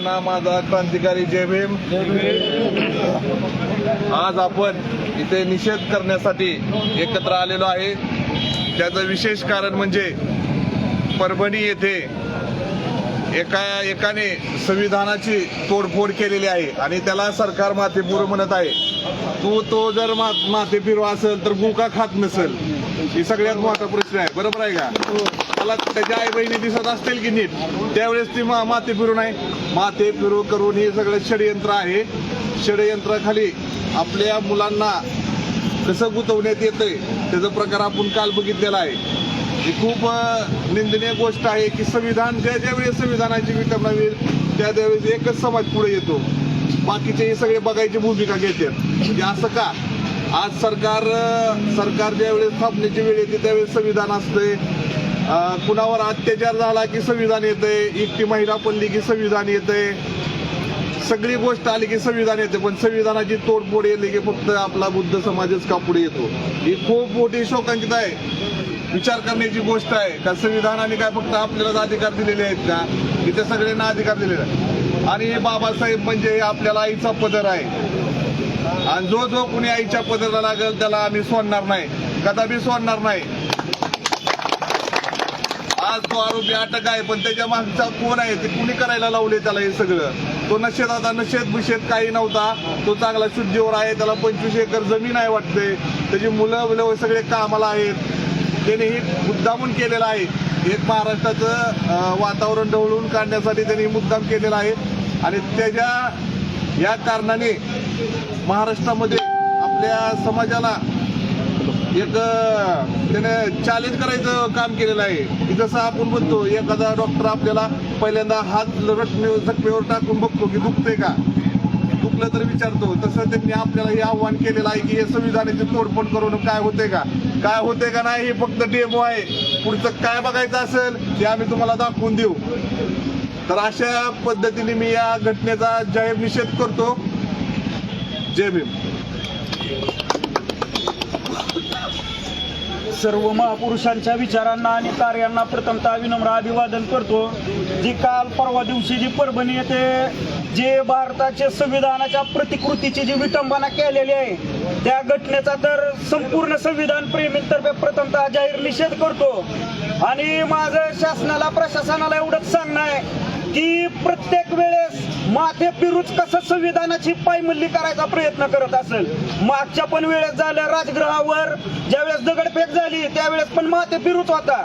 ना माझा क्रांतिकारी जय भीम. आज आपण इथे निषेध करण्यासाठी एकत्र आलेलो आहे. त्याचं विशेष कारण म्हणजे परभणी येथे एका एकाने संविधानाची तोडफोड केलेली आहे आणि त्याला सरकार माथेपूर म्हणत आहे. तू तो जर मा माथे फिरवा असेल तर गुका खात नसेल. ही सगळ्यात मोठा प्रश्न आहे. बरोबर आहे का? मला त्याच्या आई बहिणी दिसत असतील की नीट? त्यावेळेस ती मा फिरू नाही आहे माथे फिरू करून हे सगळं षडयंत्र आहे. षडयंत्राखाली आपल्या मुलांना कसं गुंतवण्यात येतंय त्याचा प्रकार आपण काल बघितलेला आहे. ही खूप निंदनीय गोष्ट आहे की संविधान ज्या ज्यावेळेस संविधानाची विटंबना होईल त्या त्यावेळेस एकच समाज पुढे येतो. बाकीचे हे सगळे बघायची भूमिका घेतात. म्हणजे असं का? आज सरकार सरकार ज्यावेळेस स्थापनेची वेळ येते त्यावेळेस संविधान असते कुणावर अत्याचार झाला की संविधान येते एकटी महिला पडली की संविधान येते सगळी गोष्ट आली की संविधान येते पण संविधानाची तोडफोड येते की फक्त आपला बुद्ध समाजच का पुढे येतो? ही खूप मोठी शोकांकित आहे. विचार करण्याची गोष्ट आहे. का संविधानाने काय फक्त आपल्यालाच अधिकार दिलेले आहेत का? इथे सगळ्यांना अधिकार दिलेले आहेत. आणि बाबासाहेब म्हणजे आपल्याला आईचा पदर आहे. आणि जो जो कुणी आईच्या पदराला लागेल त्याला आम्ही सोडणार नाही. कदापि सोडणार नाही. आज तो आरोपी अटक आहे पण त्याच्या मागचा कोण आहे ते कुणी करायला लावले त्याला हे सगळं? तो नशेत आता नशेत भुशेत काही नव्हता. तो चांगला शुद्धीवर आहे त्याला पंचवीस एकर जमीन आहे वाटते. त्याची मुलं मुलं सगळे कामाला आहेत. त्याने हे मुद्दामून केलेलं आहे. एक महाराष्ट्राचं वातावरण ढवळून काढण्यासाठी त्यांनी मुद्दाम केलेला आहे. आणि त्याच्या या कारणाने महाराष्ट्रामध्ये आपल्या समाजाला एक त्याने चॅलेंज करायचं काम केलेलं आहे. की जसं आपण म्हणतो एखादा डॉक्टर आपल्याला पहिल्यांदा हात रटणे जखमेवर टाकून बघतो की दुखते का? दुखलं तर विचारतो. तसं त्यांनी आपल्याला हे आव्हान केलेलं आहे की हे संविधानाची तोडफोड करून काय होते का? काय होते का नाही हे फक्त डेमो आहे. पुढचं काय बघायचं असेल ते आम्ही तुम्हाला दाखवून देऊ. तर अशा पद्धतीने मी या घटनेचा जाहीर निषेध करतो. जय भीम. सर्व महापुरुषांच्या विचारांना आणि कार्यांना प्रथमतः विनम्र अभिवादन करतो. जी काल परवा दिवशी जी परभणी येथे जे भारताच्या संविधानाच्या प्रतिकृतीची जी विटंबना केलेली आहे त्या घटनेचा तर संपूर्ण संविधान प्रेमींतर्फे प्रथमतः जाहीर निषेध करतो. आणि माझं शासनाला प्रशासनाला एवढंच सांगणं आहे की प्रत्येक वेळेस माथे पिरूच कसं संविधानाची पायमल्ली करायचा प्रयत्न करत असेल. मागच्या पण वेळेस झाल्या राजगृहावर ज्यावेळेस दगडफेक झाली त्यावेळेस पण माथे पिरूच होता.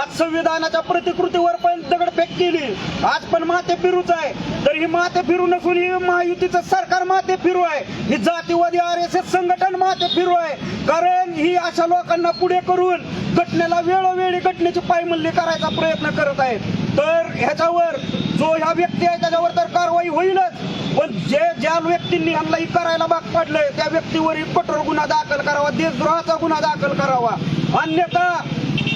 आज संविधानाच्या प्रतिकृतीवर पण दगडफेक केली. आज पण माथे पिरूच आहे. तर ही माथे फिरू नसून ही महायुतीचं सरकार माथे फिरू आहे. ही जातीवादी आर एस एस संघटन माथे फिरू आहे. कारण ही अशा लोकांना पुढे करून घटनेला वेळोवेळी घटनेची पायमल्ली करायचा प्रयत्न करत आहेत. तर ह्याच्यावर जो ह्या व्यक्ती आहे त्याच्यावर तर कारवाई होईलच. पण जे ज्या व्यक्तींनी ह्यांना करायला भाग पाडलंय त्या व्यक्तीवर कठोर गुन्हा दाखल करावा देशद्रोहाचा गुन्हा दाखल करावा. अन्यथा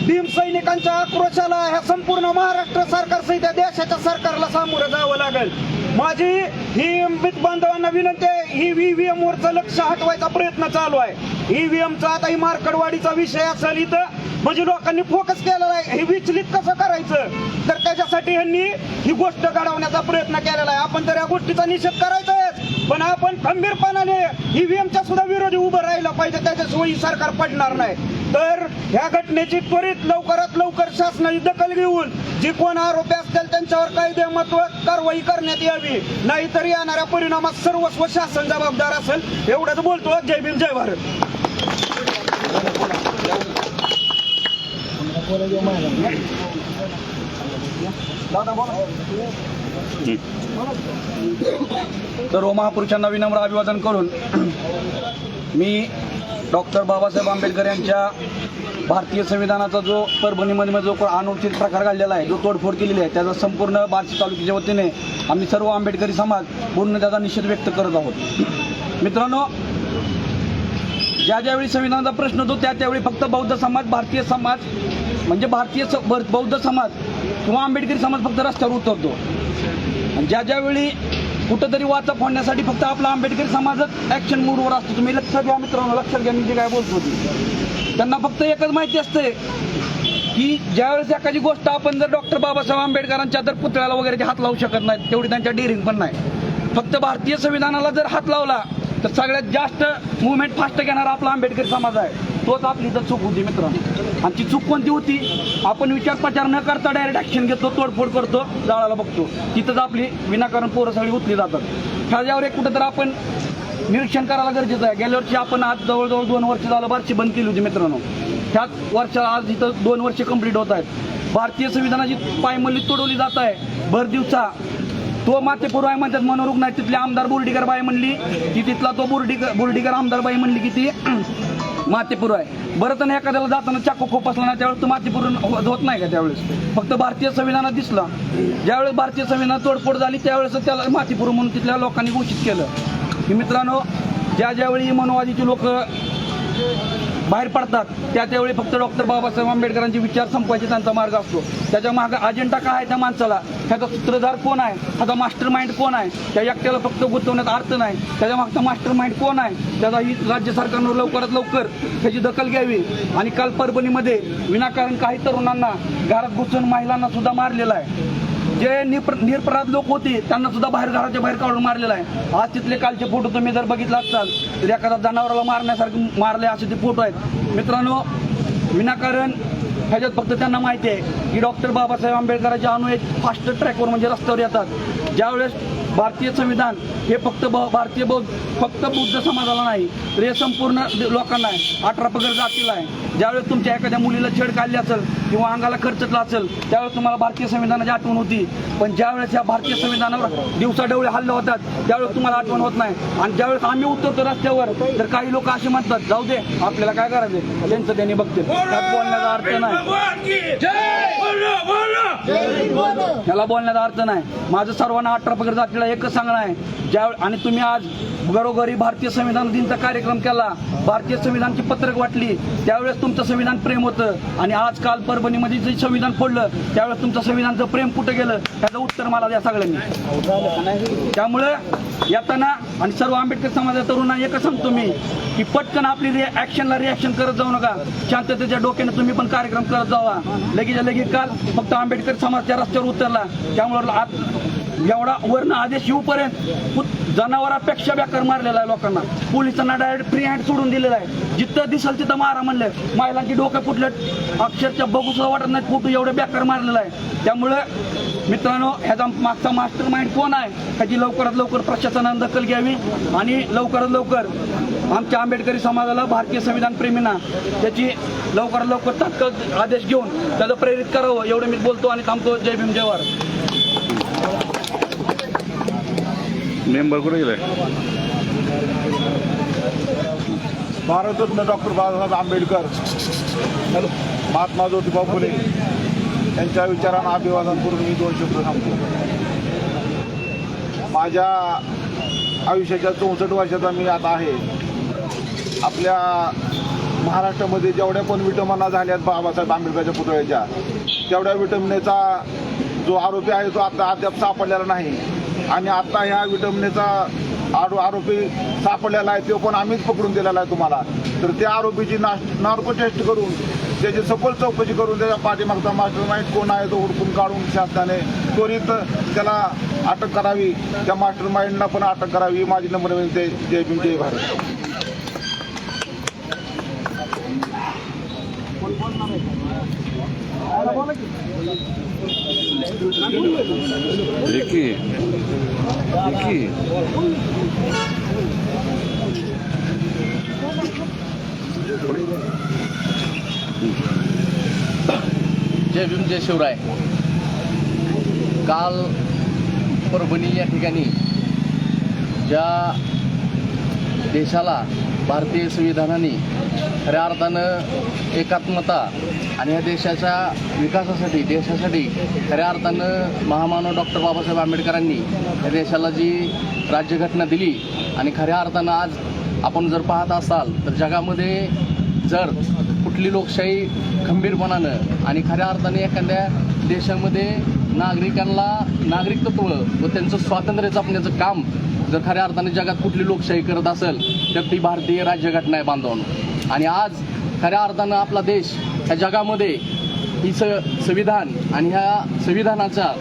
भीम सैनिकांच्या आक्रोशाला ह्या संपूर्ण महाराष्ट्र सरकार सहित देशाच्या सरकारला सामोरं जावं लागेल. माझी ही मित बांधवांना विनंती आहे ही व्हीव्हीएम वरचं लक्ष हटवायचा प्रयत्न चालू आहे. ईव्हीएमचा आता ही मार्कडवाडीचा विषय असेल इथं म्हणजे लोकांनी फोकस केलेला आहे. हे विचलित कसं करायचं? तर त्याच्यासाठी ह्यांनी ही गोष्ट घडवण्याचा प्रयत्न केलेला आहे. आपण तर या गोष्टीचा निषेध करायचा पण आपण खंबीरपणाने ईव्हीएमच्या सुद्धा विरोधी उभं राहिलं पाहिजे. त्याच्याशिवाय ही सरकार पडणार नाही. तर ह्या घटनेची त्वरित लवकरात लवकर शासनाची दखल घेऊन जे कोण आरोपी असतील त्यांच्यावर कायदेमत्व कारवाई करण्यात यावी. नाहीतर येणाऱ्या परिणामात सर्वस्व शासन जबाबदार असेल एवढंच बोलतो. जय भीम जय भारत. सर्व महापुरुषांना विनम्र अभिवादन करून मी डॉक्टर बाबासाहेब आंबेडकर यांच्या भारतीय संविधानाचा जो परभणीमध्ये जो अनुचित प्रकार घडलेला आहे जो तोडफोड केलेली आहे त्याचा संपूर्ण बार्शी तालुक्याच्या वतीने आम्ही सर्व आंबेडकरी समाज पूर्ण त्याचा निषेध व्यक्त करत आहोत. मित्रांनो ज्या ज्यावेळी संविधानाचा प्रश्न होतो त्या त्यावेळी फक्त बौद्ध समाज भारतीय समाज म्हणजे भारतीय स- बौद्ध समाज किंवा आंबेडकरी समाज फक्त रस्त्यावर उतरतो. आणि ज्या ज्यावेळी कुठंतरी वाचा फोडण्यासाठी फक्त आपला आंबेडकरी समाजच ॲक्शन मूडवर असतो तुम्ही लक्षात घ्या मित्रांनो लक्षात घ्या मी जे काय बोलतो त्यांना फक्त एकच माहिती असते की ज्यावेळेस एखादी गोष्ट आपण जर डॉक्टर बाबासाहेब आंबेडकरांच्या जर पुतळ्याला वगैरे हात लावू शकत नाही तेवढी त्यांच्या डेअरिंग पण नाही. फक्त भारतीय संविधानाला जर हात लावला तर सगळ्यात जास्त मुवमेंट फास्ट घेणारा आपला आंबेडकर समाज आहे. तोच आपली तर चूक होती मित्रांनो. आमची चूक कोणती होती? आपण विचार प्रचार न करता डायरेक्ट ॲक्शन घेतो तोडफोड करतो जाळाला बघतो. तिथंच आपली विनाकारण पोरं सगळी उतली जातात. ह्याच्यावर एक कुठं तर आपण निरीक्षण करायला गरजेचं आहे. गेल्या वर्षी आपण आज जवळजवळ दोन वर्ष झालं बारशी बंद केली होती मित्रांनो. ह्याच वर्षाला आज इथं दोन वर्ष कंप्लीट होत आहेत. भारतीय संविधानाची पायमल्ली तोडवली जात आहे. भर दिवसा. तो मातेपूर आहे म्हणतात मनोरुग्ण आहे तिथली आमदार बोर्डीकर बाई म्हणली की तिथला तो बोर्डीकर बोर्डीकर आमदार बाई म्हणली की ती मातेपूर आहे. बरं तर एखाद्याला जाताना चाकू खोपसला नाही त्यावेळेस तो मातेपूर होत नाही का त्यावेळेस? फक्त भारतीय संविधानात दिसला. ज्यावेळेस भारतीय संविधान तोडफोड झाली त्यावेळेस त्याला मातेपूर म्हणून तिथल्या लोकांनी घोषित केलं. की मित्रांनो ज्या ज्यावेळी मनोवादीची लोक बाहेर पडतात त्या त्यावेळी फक्त डॉक्टर बाबासाहेब आंबेडकरांचे विचार संपवायचे त्यांचा मार्ग असतो. त्याच्यामागे अजेंडा काय आहे त्या माणसाला? ह्याचा सूत्रधार कोण आहे? ह्याचा मास्टर माइंड कोण आहे? त्या एकट्याला फक्त गुंतवण्यात अर्थ नाही. त्याच्या मागचा मास्टर माइंड कोण आहे? त्याचा ही राज्य सरकारनं लवकरात लवकर त्याची दखल घ्यावी. आणि काल परभणीमध्ये विनाकारण काही तरुणांना घरात घुसून महिलांना सुद्धा मारलेला आहे. जे निप्र निरपराध लोक होते त्यांना सुद्धा बाहेर घराच्या बाहेर काढून मारलेला आहे. आज तिथले कालचे फोटो तुम्ही जर बघितला असाल तर एखाद्या जनावराला मारण्यासारखे मारले असे ते फोटो आहेत. मित्रांनो विनाकारण ह्याच्यात फक्त त्यांना माहिती आहे की डॉक्टर बाबासाहेब आंबेडकरांचे एक फास्ट ट्रॅकवर म्हणजे रस्त्यावर येतात. ज्यावेळेस भारतीय संविधान हे फक्त ब- भारतीय बौद्ध फक्त बुद्ध समाजाला नाही तर हे संपूर्ण लोकांना आहे. अठरा पगड जातीला आहे. ज्यावेळेस तुमच्या एखाद्या मुलीला छेड काढली असेल किंवा अंगाला खर्चटला असेल त्यावेळेस तुम्हाला भारतीय संविधानाची आठवण होती. पण ज्यावेळेस या भारतीय संविधानावर दिवसाडवळे हल्ले होतात त्यावेळेस तुम्हाला आठवण होत नाही. आणि ज्यावेळेस आम्ही उतरतो रस्त्यावर तर काही लोक असे म्हणतात जाऊ दे आपल्याला काय करायचं त्यांचं त्यांनी बघते त्यात बोलण्याचा अर्थ नाही. त्याला बोलण्याचा अर्थ नाही. माझं सर्वांना अठरा पगड जातीला एकच सांगणं आहे. ज्या आणि तुम्ही आज घरोघरी भारतीय संविधान दिनचा कार्यक्रम केला भारतीय संविधानची पत्रक वाटली त्यावेळेस तुमचं संविधान प्रेम होतं. आणि आज काल परभणीमध्ये जे संविधान फोडलं त्यावेळेस तुमचं संविधानचं प्रेम कुठं गेलं त्याचं उत्तर मला द्या सगळ्यांनी. त्यामुळे येताना आणि सर्व आंबेडकर समाजाच्या तरुणांना एकच सांगतो मी की पटकन आपली ऍक्शनला रिॲक्शन करत जाऊ नका. शांततेच्या डोक्याने तुम्ही पण कार्यक्रम करत जावा. लगेच लगेच काल फक्त आंबेडकर समाज त्या रस्त्यावर उतरला. त्यामुळे आज एवढा वर्ण आदेश येऊपर्यंत जनावरापेक्षा बेकार मारलेला आहे लोकांना. पोलिसांना डायरेक्ट फ्री हँड सोडून दिलेला आहे. जिथं दिसल तिथं मारा म्हणलं. महिलांची डोकं फुटलं. अक्षरशः बघू सुद्धा वाटत नाही फोटो एवढं बेकार मारलेला आहे. त्यामुळं मित्रांनो ह्याचा मागचा मास्टर माइंड कोण आहे? ह्याची लवकरात लवकर प्रशासनानं दखल घ्यावी आणि लवकरात लवकर आमच्या आंबेडकरी समाजाला भारतीय संविधान प्रेमींना त्याची लवकरात लवकर तात्काळ आदेश घेऊन त्याला प्रेरित करावं एवढं मी बोलतो आणि थांबतो. जय भीम जयवार भारत मेंबर कुठे गेलाय भारतरत्न डॉक्टर बाबासाहेब आंबेडकर महात्मा ज्योतिबा फुले यांच्या विचारांना अभिवादन करून मी दोन शब्द सांगतो. माझ्या आयुष्याच्या चौसष्ट वर्षाचा मी आता आहे. आपल्या महाराष्ट्रामध्ये जेवढ्या पण विटंबना झाल्यात बाबासाहेब आंबेडकरच्या पुतळ्याच्या तेवढ्या विटंबनेचा जो आरोपी आहे तो आता अद्याप सापडलेला नाही. आणि आता ह्या विटंबनेचा आरो आरोपी सापडलेला आहे तो पण आम्हीच पकडून दिलेला आहे तुम्हाला. तर त्या आरोपीची नाश नार्को टेस्ट करून त्याची सखोल चौकशी करून त्याच्या पाठीमागचा मास्टर माइंड कोण आहे तो हुडकून काढून शासनाने त्वरित त्याला अटक करावी. त्या मास्टर माइंडला पण अटक करावी. माझी नंबर विनंती जय भीम जय भारत. विकी विकी जय भीम जय शिवराय. काल परभणी या ठिकाणी ज्या देशाला भारतीय संविधानाने खऱ्या अर्थानं एकात्मता आणि या देशाच्या विकासासाठी देशासाठी खऱ्या अर्थानं महामानव डॉक्टर बाबासाहेब आंबेडकरांनी या देशाला जी राज्यघटना दिली आणि खऱ्या अर्थानं आज आपण जर पाहत असाल तर जगामध्ये जर कुठली लोकशाही खंबीरपणानं आणि खऱ्या अर्थाने एखाद्या देशामध्ये नागरिकांना नागरिकत्व व त्यांचं स्वातंत्र्य जपण्याचं काम जर खऱ्या अर्थाने जगात कुठली लोकशाही करत असेल तर ती भारतीय राज्यघटना आहे बांधवांनो. आणि आज खऱ्या अर्थानं आपला देश ह्या जगामध्ये ही स संविधान आणि ह्या संविधानाचा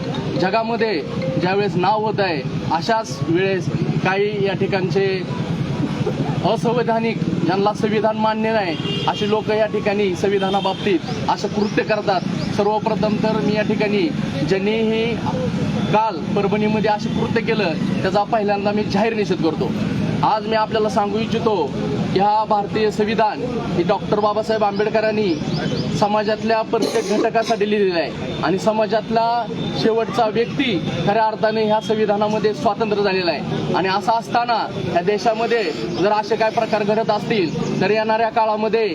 जगामध्ये ज्यावेळेस नाव होत आहे अशाच वेळेस काही या ठिकाणचे असंवैधानिक ज्यांना संविधान मान्य नाही असे लोक या ठिकाणी संविधानाबाबतीत असं कृत्य करतात. सर्वप्रथम तर मी या ठिकाणी ज्यांनीही काल परभणीमध्ये असे कृत्य केलं त्याचा पहिल्यांदा मी जाहीर निषेध करतो. आज मी आपल्याला सांगू इच्छितो की हा भारतीय संविधान हे डॉक्टर बाबासाहेब आंबेडकरांनी समाजातल्या प्रत्येक घटकासाठी लिहिलेलं आहे. आणि समाजातला शेवटचा व्यक्ती खऱ्या अर्थाने ह्या संविधानामध्ये स्वातंत्र्य झालेला आहे. आणि असं असताना ह्या देशामध्ये जर असे काय प्रकार घडत असतील तर येणाऱ्या काळामध्ये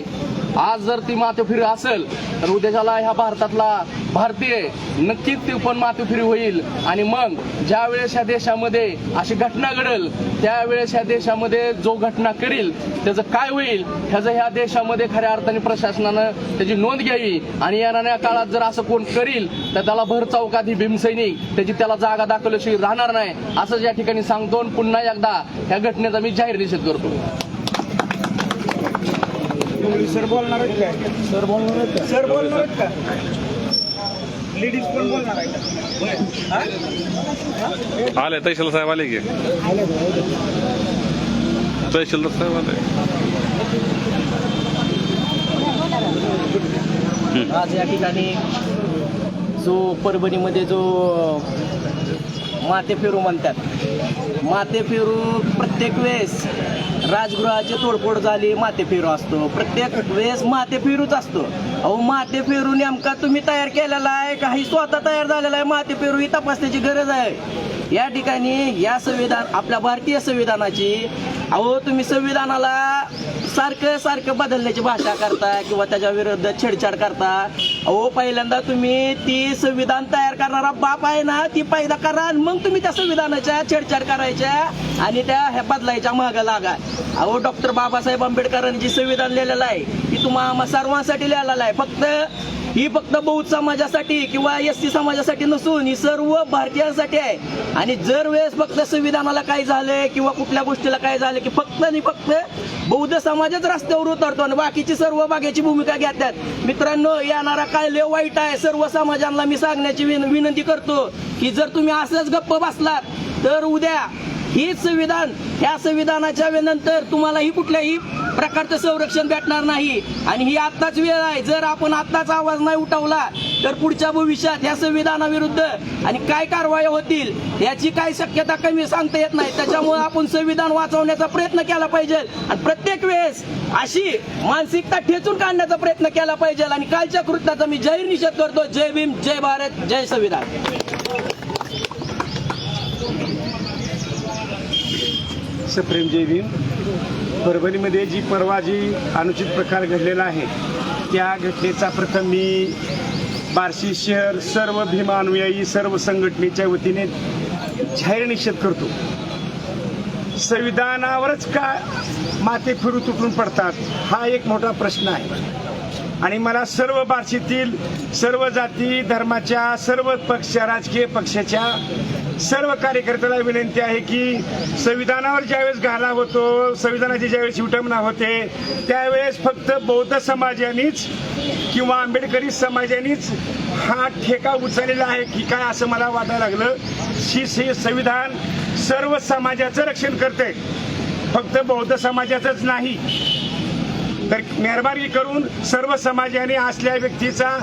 आज जर ती मातोफिरी असेल तर उद्याच्याला ह्या भारतातला भारतीय नक्कीच ती पण मातोफिरी होईल. आणि मग ज्या वेळेस ह्या देशामध्ये अशी घटना घडेल त्यावेळेस ह्या देशामध्ये जो घटना करील त्याचं काय होईल? ह्याचं ह्या देशामध्ये खऱ्या अर्थाने प्रशासनानं त्याची नोंद घ्यावी. आणि येणाऱ्या काळात जर असं कोण करील तर त्याला भर चौकात ही भीमसैनिक त्याची त्याला जागा दाखवल्याशिवाय राहणार नाही. असं या ठिकाणी सांगतो पुन्हा एकदा ह्या घटनेचा मी जाहीर निषेध करतो. सर बोलणार आहेत काय? सर बोलणार आहेत का सर बोलणार आहेत का लेडीज पण बोलणार आहे का हा? आले तहसील साहेब आले की? तहसीलदार साहेब आले. आज या ठिकाणी जो परभणीमध्ये जो माते फेरू म्हणतात. माते फेरू प्रत्येक वेळेस राजगृहाची तोडफोड झाली माते फेरू असतो. प्रत्येक वेळेस माते फेरूच असतो. अहो माते फेरू नेमका तुम्ही तयार केलेला आहे काही स्वतः तयार झालेला आहे. माते फेरू ही तपासण्याची गरज आहे. या ठिकाणी या संविधान आपल्या भारतीय संविधानाची अहो तुम्ही संविधानाला सारखं सारखं बदलण्याची भाषा करता किंवा त्याच्या विरुद्ध छेडछाड करता. अहो पहिल्यांदा तुम्ही ती संविधान तयार करणारा बाप आहे ना ती पैदा करा आणि मग तुम्ही त्या संविधानाच्या छेडछाड करायच्या आणि त्या ह्या बदलायच्या मागं लागा. अहो डॉक्टर बाबासाहेब आंबेडकरांनी जी संविधान लिहिलेलं आहे ती तुम्हा सर्वांसाठी लिहिलेलं आहे. फक्त ही फक्त बौद्ध समाजासाठी किंवा एस टी समाजासाठी नसून ही सर्व भारतीयांसाठी आहे. आणि जर वेळेस फक्त संविधानाला काय झालं किंवा कुठल्या गोष्टीला काय झालं की फक्त आणि फक्त बौद्ध समाजच रस्त्यावर उतरतो आणि बाकीची सर्व बागेची भूमिका घेतात. मित्रांनो येणारा काय लय वाईट आहे. सर्व समाजांना मी सांगण्याची विन- विनंती करतो की जर तुम्ही असंच गप्प बसलात तर उद्या हीच संविधान ह्या संविधानाच्या नंतर तुम्हालाही कुठल्याही प्रकारचं संरक्षण भेटणार नाही. आणि ही आत्ताच वेळ आहे. जर आपण आत्ताच आवाज नाही उठवला तर पुढच्या भविष्यात ह्या संविधानाविरुद्ध आणि काय कारवाई होतील याची काय शक्यता कमी सांगता येत नाही. त्याच्यामुळे आपण संविधान वाचवण्याचा प्रयत्न केला पाहिजे. आणि प्रत्येक वेळेस अशी मानसिकता ठेचून काढण्याचा प्रयत्न केला पाहिजे. आणि कालच्या कृत्याचा मी जाहीर निषेध करतो. जय भीम जय भारत जय संविधान. अध्यक्ष प्रेमजय भीम परभणीमध्ये जी परवा जी अनुचित प्रकार घडलेला आहे त्या घटनेचा प्रथम मी बार्शी शहर सर्व भीमानुयायी सर्व संघटनेच्या वतीने जाहीर निषेध करतो. संविधानावरच का माते फिरू तुटून पडतात हा एक मोठा प्रश्न आहे. आणि मला सर्व बार्शीतील सर्व जाती धर्माच्या सर्व पक्ष राजकीय पक्षाच्या सर्व कार्यकर्त्याला विनंती आहे की संविधानावर ज्यावेळेस घाला होतो संविधानाची ज्यावेळेस विटंबना होते त्यावेळेस फक्त बौद्ध समाजानेच किंवा आंबेडकरी समाजानेच हा ठेका उचललेला आहे की काय असं मला वाटायला लागलं. शी हे संविधान सर्व समाजाचं रक्षण करते फक्त बौद्ध समाजाचंच नाही. तर मेहरबानी करून सर्व समाजाने असल्या व्यक्तीचा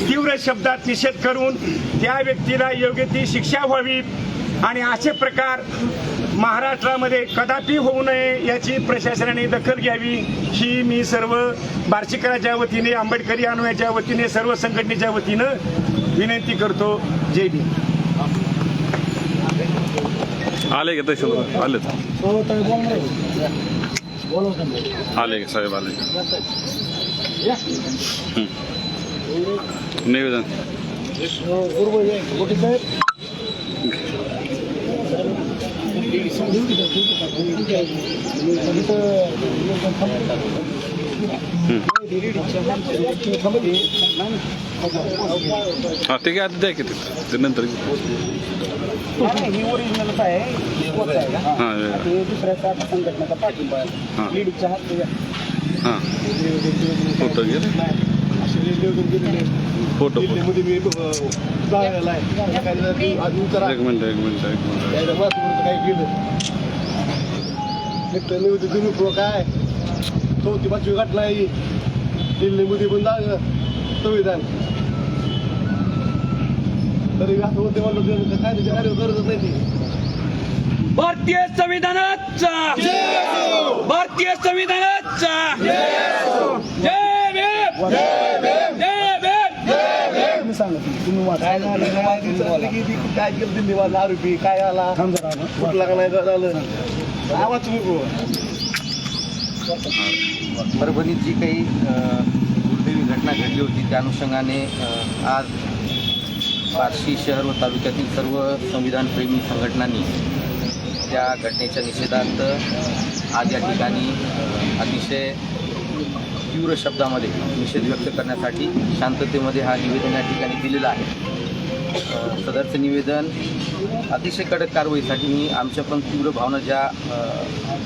तीव्र शब्दात निषेध करून त्या व्यक्तीला योग्य ती शिक्षा व्हावी. आणि असे प्रकार महाराष्ट्रामध्ये कदापि होऊ नये याची प्रशासनाने दखल घ्यावी. ही मी सर्व बार्शीकराच्या वतीने आंबेडकरी अनुयाच्या वतीने सर्व संघटनेच्या वतीनं विनंती करतो. जय भीम. आले का तसे? आले आले की साहेब आले हं. निवेदन. हा ते काय आता द्या की ते. ते नंतर. ही ओरिजिनलच आहे ही पोच आहे. का? हा हे- ते दुसऱ्याचा आता संघटनेचा पाठिंबा हा. आहे लेडीजच्या हात हा. फोटो. दिल्लीमध्ये मी आहे. आज एक मिनिट एक मिनिट एक मिनिट. त्याच्या महत्त्वाचं काय केलं. पुढं काय? चौथी पाचवी दिल्लीमध्ये पण संविधान. तरी असं होते म्हणलं काय त्याच्या कार्य गरजच नाही ती. भारतीय संविधानाचा. भारतीय संविधानाचा. जय भीम जय भीम काय झालं? काय विचारलं की ती काय केलं? काय आला? कुठला का नाही? झालं. आवाज तुम्ही बोला. परभणीत जी काही अ, दुर्दैवी घटना घडली होती त्या अनुषंगाने अ, आज बार्शी शहर व तालुक्यातील सर्व संविधानप्रेमी संघटनांनी त्या घटनेच्या निषेधार्थ आज या ठिकाणी अ, अतिशय तीव्र शब्दामध्ये निषेध व्यक्त करण्यासाठी शांततेमध्ये हा निवेदन या ठिकाणी दिलेला आहे. सदरचं निवेदन अतिशय कडक कारवाईसाठी मी आमच्या पण तीव्र भावना ज्या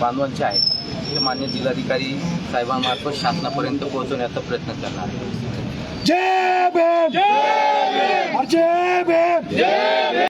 बांधवांच्या आहेत ते मान्य जिल्हाधिकारी साहेबांमार्फत शासनापर्यंत पोहोचवण्याचा प्रयत्न करणार आहे. जय जय